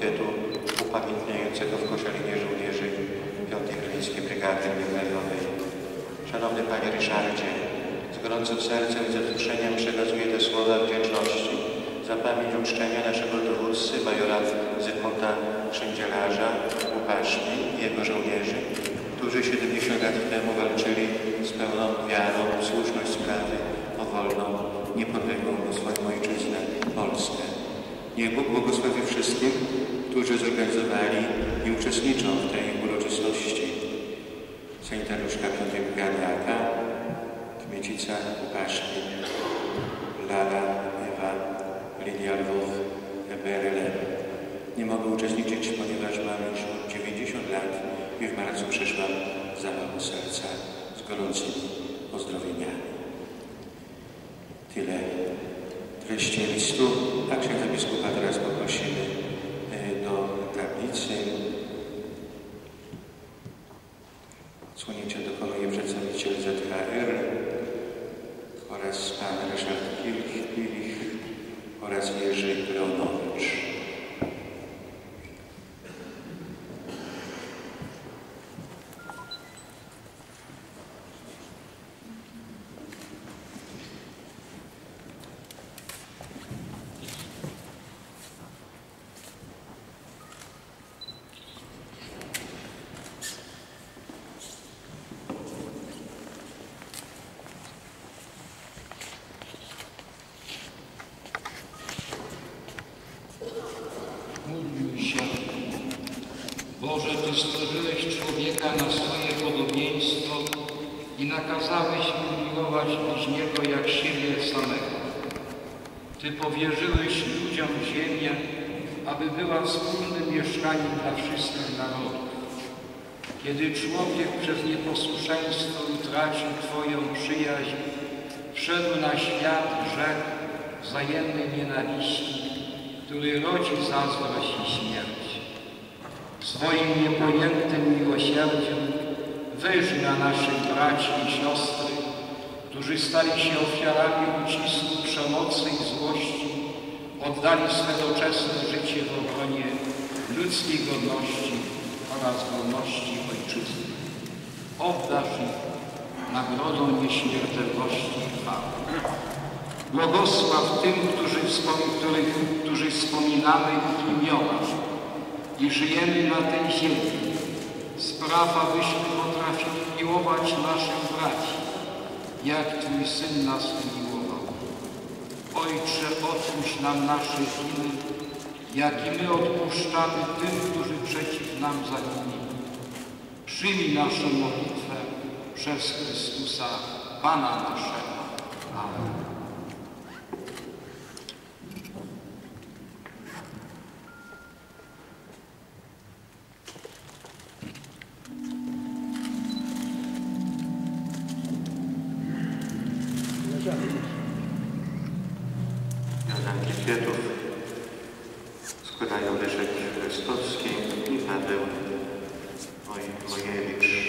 Komitetu Upamiętniającego w Koszalinie Żołnierzy 5 Chmielnickiej Brygady Międzynarodowej. Szanowny Panie Ryszardzie, z gorącym sercem i ze wzruszeniem przekazuję te słowa wdzięczności za pamięć uczczenia naszego dowódcy, majora Zygmunta Krzędzielarza, Łupaszki i jego żołnierzy, którzy 70 lat temu walczyli z pełną wiarą w słuszność sprawy o wolną, niepodległą swoją. Niech Bóg błogosławi wszystkich, którzy zorganizowali i uczestniczą w tej uroczystości. Sanitariuszka 5 Brygady AK, Kmiecica, Łupaszki, Lara, Ewa, Lidia Lwów, BRL. Nie mogę uczestniczyć, ponieważ mam już od 90 lat i w marcu przeszłam zawał serca z gorącymi pozdrowieniami. Tyle treści listu. A księdza biskupa teraz poprosimy stworzyłeś człowieka na swoje podobieństwo i nakazałeś mu miłować bliźniego jak siebie samego. Ty powierzyłeś ludziom ziemię, aby była wspólnym mieszkaniem dla wszystkich narodów. Kiedy człowiek przez nieposłuszeństwo utracił Twoją przyjaźń, wszedł na świat grzech wzajemnej nienawiści, który rodzi zazdrość i śmierć. Swoim niepojętym miłosierdziem wyjrzyj na naszych braci i siostry, którzy stali się ofiarami ucisku, przemocy i złości, oddali swe doczesne życie w obronie ludzkiej godności oraz wolności Ojczyzny. Obdarz ich nagrodą nieśmiertelności i chwały. Błogosław tym, którzy, których, wspominamy ich imiona i żyjemy na tej ziemi. Spraw, abyśmy potrafili miłować naszych braci, jak Twój Syn nas umiłował. Ojcze, odpuść nam nasze winy, jak i my odpuszczamy tym, którzy przeciw nam zawinili. Przyjmij naszą modlitwę przez Chrystusa, Pana naszego. Wiązanki kwiatów składają Leszek Krestowski i Paweł Woj- Wojewik.